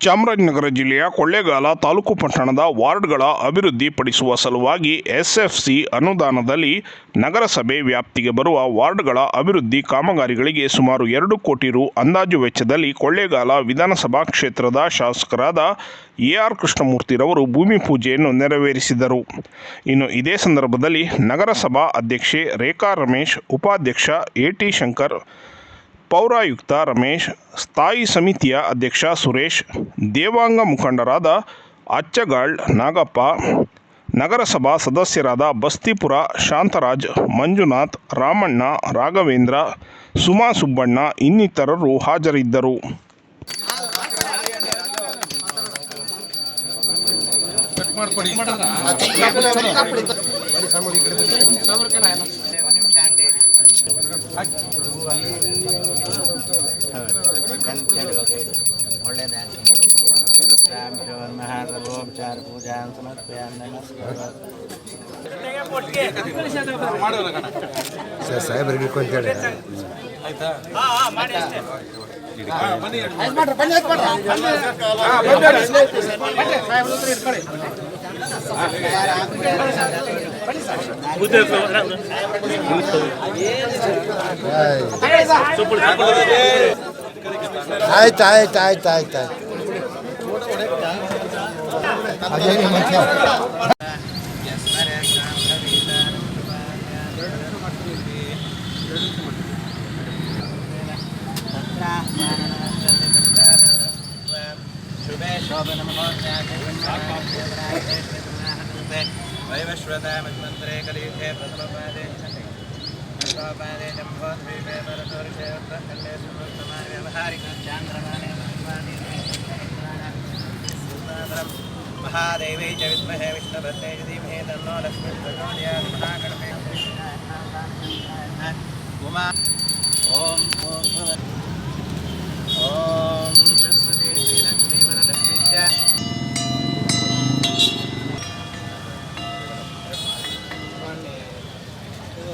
ಚಾಮರಾಜನಗರ ಜಿಲ್ಲೆಯ ಕೊಳ್ಳೇಗಾಲ ತಾಲೂಕು ಪಟ್ಟಣದ ವಾರ್ಡ್ಗಳ ಅಭಿವೃದ್ಧಿ ಪಡಿಸುವ ಸಲುವಾಗಿ ಎಸ್ಎಫ್ಸಿ ಅನುದಾನದಲ್ಲಿ ನಗರಸಭೆ ವ್ಯಾಪ್ತಿಗೆ ಬರುವ ವಾರ್ಡ್ಗಳ ಅಭಿವೃದ್ಧಿ ಕಾಮಗಾರಿಗಳಿಗೆ ಸುಮಾರು ಎರಡು ಕೋಟಿ ರು ಅಂದಾಜು ವೆಚ್ಚದಲ್ಲಿ ಕೊಳ್ಳೇಗಾಲ ವಿಧಾನಸಭಾ ಕ್ಷೇತ್ರದ ಶಾಸಕರಾದ ಎ ಆರ್ ಕೃಷ್ಣಮೂರ್ತಿರವರು ಭೂಮಿ ಪೂಜೆಯನ್ನು ನೆರವೇರಿಸಿದರು. ಇನ್ನು ಇದೇ ಸಂದರ್ಭದಲ್ಲಿ ನಗರಸಭಾ ಅಧ್ಯಕ್ಷೆ ರೇಖಾ ರಮೇಶ್, ಉಪಾಧ್ಯಕ್ಷ ಎ ಟಿ ಶಂಕರ್ ಪೌರಾಯುಕ್ತ ರಮೇಶ್ ಸ್ಥಾಯಿ ಸಮಿತಿಯ ಅಧ್ಯಕ್ಷ ಸುರೇಶ್ ದೇವಾಂಗ ಮುಖಂಡರಾದ ಅಚ್ಚಗಾಳ್ ನಾಗಪ್ಪ ನಗರಸಭಾ ಸದಸ್ಯರಾದ ಬಸ್ತಿಪುರ ಶಾಂತರಾಜ್ ಮಂಜುನಾಥ್ ರಾಮಣ್ಣ ರಾಘವೇಂದ್ರ ಸುಮಾ ಸುಬ್ಬಣ್ಣ ಇನ್ನಿತರರು ಹಾಜರಿದ್ದರು. ಮಹಾಸರ್ವೋಪಚಾರ ಪೂಜಾನ್ ಸಮರ್ಪಯಾಮಿ ನಮಸ್ಕಾರ ಸರ್ ಸಾಹೇಬ್ರಿಗೆ ಬನ್ನಿ ಆಯ್ತು ಆಯ್ತು ಆಯ್ತು ಆಯ್ತು ಆಯ್ತು ಅದೇನು ಮತ್ತೆ? ಶುಭೆ वैवश्वता मन्त्रे कलीथे प्रथमपादे प्रथमपादे जम्बोद्वीपे परतोरिषे उत्तरखण्डे सुवर्तमाने व्यवहारिकं चान्द्रमाने महादेवी च विद्महे विष्णुभद्रे धीमहि तन्नो लक्ष्मीर्गणोर्यात्मना उमा ॐ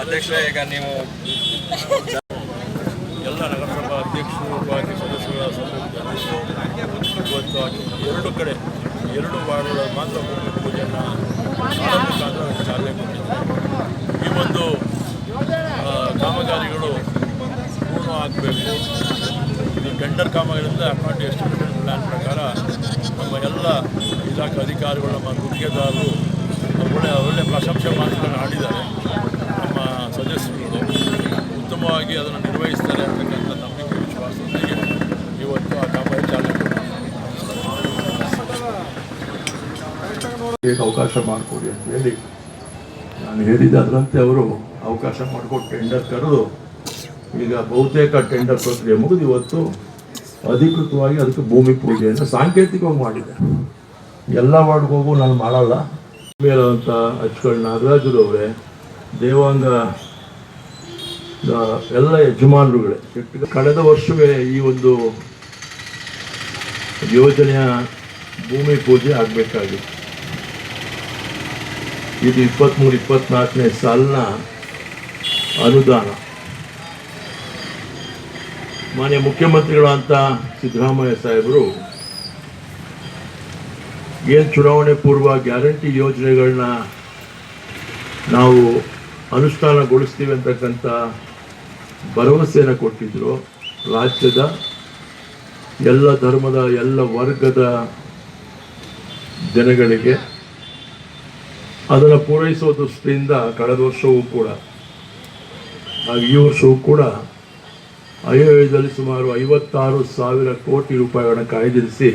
ಅಧ್ಯಕ್ಷ ಈಗ ನೀವು ಎಲ್ಲ ನಗರಸಭಾ ಅಧ್ಯಕ್ಷರು ಉಪಾಧ್ಯಕ್ಷ ಸದಸ್ಯರುಗಳ ಸಭೆ ಇವತ್ತು ಎರಡು ಕಡೆ, ಎರಡು ವಾರ್ಡ್ಗಳ ಮಾತ್ರ ಭೂಮಿ ಪೂಜೆಯನ್ನು ಚಾಲನೆ ಕೊಟ್ಟಿದ್ದಾರೆ. ಈ ಒಂದು ಕಾಮಗಾರಿಗಳು ಪೂರ್ಣ ಆಗಬೇಕು. ಇದು ಟೆಂಡರ್ ಕಾಮಗಾರಿಯಿಂದ ಅಕೌಂಟ್ ಎಸ್ಟಿಮೇಟೆಡ್ ಪ್ಲ್ಯಾನ್ ಪ್ರಕಾರ ನಮ್ಮ ಎಲ್ಲ ಇಲಾಖೆ ಅಧಿಕಾರಿಗಳು, ನಮ್ಮ ಗುತ್ತಿಗೆದಾರರು ಹೇಗೆ ಅವಕಾಶ ಮಾಡಿಕೊಡಿ ಅಂತ ಹೇಳಿ ನಾನು ಹೇಳಿದ ಅದರಂತೆ ಅವರು ಅವಕಾಶ ಮಾಡಿಕೊಟ್ಟು ಟೆಂಡರ್ ಕರೆದು ಈಗ ಬಹುತೇಕ ಟೆಂಡರ್ ಪ್ರಕ್ರಿಯೆ ಮುಗಿದು ಇವತ್ತು ಅಧಿಕೃತವಾಗಿ ಅದಕ್ಕೆ ಭೂಮಿ ಪೂಜೆಯನ್ನು ಸಾಂಕೇತಿಕವಾಗಿ ಮಾಡಿದೆ. ಎಲ್ಲ ವಾರ್ಡ್ಗೋಗು ನಾನು ಮಾಡಲ್ಲ. ಮೇಲಂತ ಅಚ್ಕಳ್ ನಾಗರಾಜರವರೇ ದೇವಾಂಗ ಎಲ್ಲ ಯಜಮಾನರುಗಳೇ. ಕಳೆದ ವರ್ಷವೇ ಈ ಒಂದು ಯೋಜನೆಯ ಭೂಮಿ ಪೂಜೆ ಆಗಬೇಕಾಗಿತ್ತು. ಇದು ಇಪ್ಪತ್ತ್ಮೂರು ಇಪ್ಪತ್ನಾಲ್ಕನೇ ಸಾಲಿನ ಅನುದಾನ. ಮಾನ್ಯ ಮುಖ್ಯಮಂತ್ರಿಗಳಂತ ಸಿದ್ದರಾಮಯ್ಯ ಸಾಹೇಬರು, ಏನು ಚುನಾವಣೆ ಪೂರ್ವ ಗ್ಯಾರಂಟಿ ಯೋಜನೆಗಳನ್ನ ನಾವು ಅನುಷ್ಠಾನಗೊಳಿಸ್ತೀವಿ ಅಂತಕ್ಕಂಥ ಭರವಸೆಯನ್ನು ಕೊಟ್ಟಿದ್ದರು ರಾಜ್ಯದ ಎಲ್ಲ ಧರ್ಮದ, ಎಲ್ಲ ವರ್ಗದ ಜನಗಳಿಗೆ ಅದನ್ನು ಪೂರೈಸುವ ದೃಷ್ಟಿಯಿಂದ ಕಳೆದ ವರ್ಷವೂ ಕೂಡ, ಹಾಗೂ ಈ ವರ್ಷವೂ ಕೂಡ ಅಯೋಧ್ಯದಲ್ಲಿ ಸುಮಾರು ಐವತ್ತಾರು ಸಾವಿರ ಕೋಟಿ ರೂಪಾಯಿಗಳನ್ನು ಕಾಯ್ದಿರಿಸಿ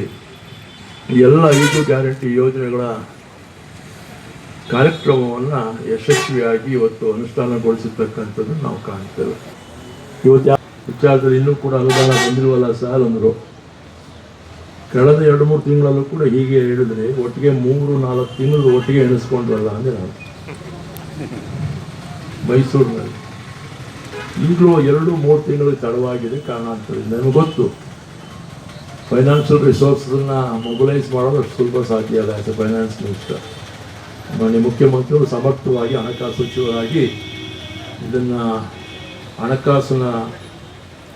ಎಲ್ಲ ಐದು ಗ್ಯಾರಂಟಿ ಯೋಜನೆಗಳ ಕಾರ್ಯಕ್ರಮವನ್ನು ಯಶಸ್ವಿಯಾಗಿ ಇವತ್ತು ಅನುಷ್ಠಾನಗೊಳಿಸಿರ್ತಕ್ಕಂಥದ್ದು ನಾವು ಕಾಣ್ತೇವೆ. ಇವತ್ತು ವಿಚಾರದಲ್ಲಿ ಇನ್ನೂ ಕೂಡ ಅನುದಾನ ಬಂದಿರುವಲ್ಲ ಸರ್ ಅಂದರು. ಕಳೆದ ಎರಡು ಮೂರು ತಿಂಗಳಲ್ಲೂ ಕೂಡ ಹೀಗೆ ಹೇಳಿದ್ರೆ ಒಟ್ಟಿಗೆ ಮೂರು ನಾಲ್ಕು ತಿಂಗಳು ಒಟ್ಟಿಗೆ ಎಣಿಸ್ಕೊಂಡ್ರಲ್ಲ ಅಂದರೆ ನಾನು. ಮೈಸೂರಿನಲ್ಲಿ. ಈಗಲೂ ಎರಡು ಮೂರು ತಿಂಗಳು ತಡವಾಗಿದೆ ಕಾರಣ ಆಗ್ತದೆ ನನಗೆ ಗೊತ್ತು. ಫೈನಾನ್ಷಿಯಲ್ ರಿಸೋರ್ಸನ್ನು ಮೊಬಿಲೈಸ್ ಮಾಡೋದು ಅಷ್ಟು ಸುಲಭ ಸಾಧ್ಯ ಅಲ್ಲ ಆಸ್ ಎ ಫೈನಾನ್ಸ್ ಮಿನಿಸ್ಟರ್ ಮಾನ್ಯ ಮುಖ್ಯಮಂತ್ರಿಗಳು ಸಮರ್ಥವಾಗಿ ಹಣಕಾಸು ಸಚಿವರಾಗಿ ಇದನ್ನು ಹಣಕಾಸಿನ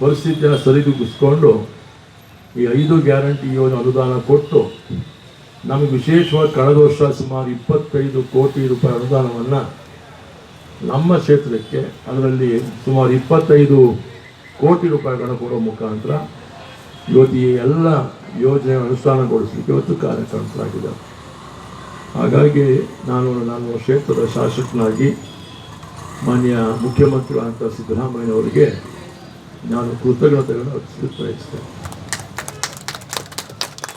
ಪರಿಸ್ಥಿತಿಯನ್ನು ಸರಿದೂಗಿಸ್ಕೊಂಡು ಈ ಐದು ಗ್ಯಾರಂಟಿ ಯೋಜನೆ ಅನುದಾನ ಕೊಟ್ಟು ನಮಗೆ ವಿಶೇಷವಾಗಿ ಕಳೆದ ವರ್ಷ ಸುಮಾರು ಇಪ್ಪತ್ತೈದು ಕೋಟಿ ರೂಪಾಯಿ ಅನುದಾನವನ್ನು ನಮ್ಮ ಕ್ಷೇತ್ರಕ್ಕೆ ಅದರಲ್ಲಿ ಸುಮಾರು ಇಪ್ಪತ್ತೈದು ಕೋಟಿ ರೂಪಾಯಿಗಳನ್ನು ಕೊಡೋ ಮುಖಾಂತರ ಇವತ್ತು ಈ ಎಲ್ಲ ಯೋಜನೆ ಅನುಷ್ಠಾನಗೊಳಿಸಲಿಕ್ಕೆ ಇವತ್ತು ಕಾರ್ಯಕರ್ತರಾಗಿದೆ ಹಾಗಾಗಿ ನಾನು ನಾನು ಕ್ಷೇತ್ರದ ಶಾಸಕನಾಗಿ ಮಾನ್ಯ ಮುಖ್ಯಮಂತ್ರಿಗಳಂತ ಸಿದ್ದರಾಮಯ್ಯನವರಿಗೆ ನಾನು ಕೃತಜ್ಞತೆಗಳನ್ನು ಅರ್ಪಿಸಲು ಬಯಸ್ತೇನೆ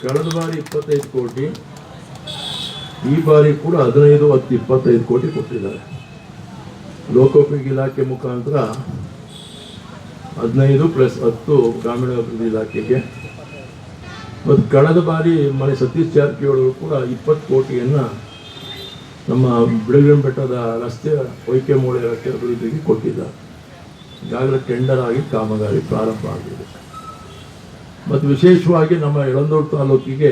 ಕಳೆದ ಬಾರಿ ಇಪ್ಪತ್ತೈದು ಕೋಟಿ, ಈ ಬಾರಿ ಕೂಡ ಹದಿನೈದು ಹತ್ತು ಇಪ್ಪತ್ತೈದು ಕೋಟಿ ಕೊಟ್ಟಿದ್ದಾರೆ. ಲೋಕೋಪಯೋಗಿ ಇಲಾಖೆ ಮುಖಾಂತರ ಹದಿನೈದು ಪ್ಲಸ್ ಹತ್ತು ಗ್ರಾಮೀಣಾಭಿವೃದ್ಧಿ ಇಲಾಖೆಗೆ. ಮತ್ತು ಕಳೆದ ಬಾರಿ ಮನೆ ಸತೀಶ್ ಜಾರಕಿಹೊಳಿ ಕೂಡ ಇಪ್ಪತ್ತು ಕೋಟಿಯನ್ನು ನಮ್ಮ ಬಿಳಗಿನ ಬೆಟ್ಟದ ರಸ್ತೆ ಹೊಯ್ಕೆ ಮೂಳೆ ರಸ್ತೆ ಅಭಿವೃದ್ಧಿಗೆ ಕೊಟ್ಟಿದ್ದಾರೆ. ಈಗಾಗಲೇ ಟೆಂಡರ್ ಆಗಿ ಕಾಮಗಾರಿ ಪ್ರಾರಂಭ ಆಗಿದೆ. ಮತ್ತು ವಿಶೇಷವಾಗಿ ನಮ್ಮ ಯಳಂದೂರು ತಾಲೂಕಿಗೆ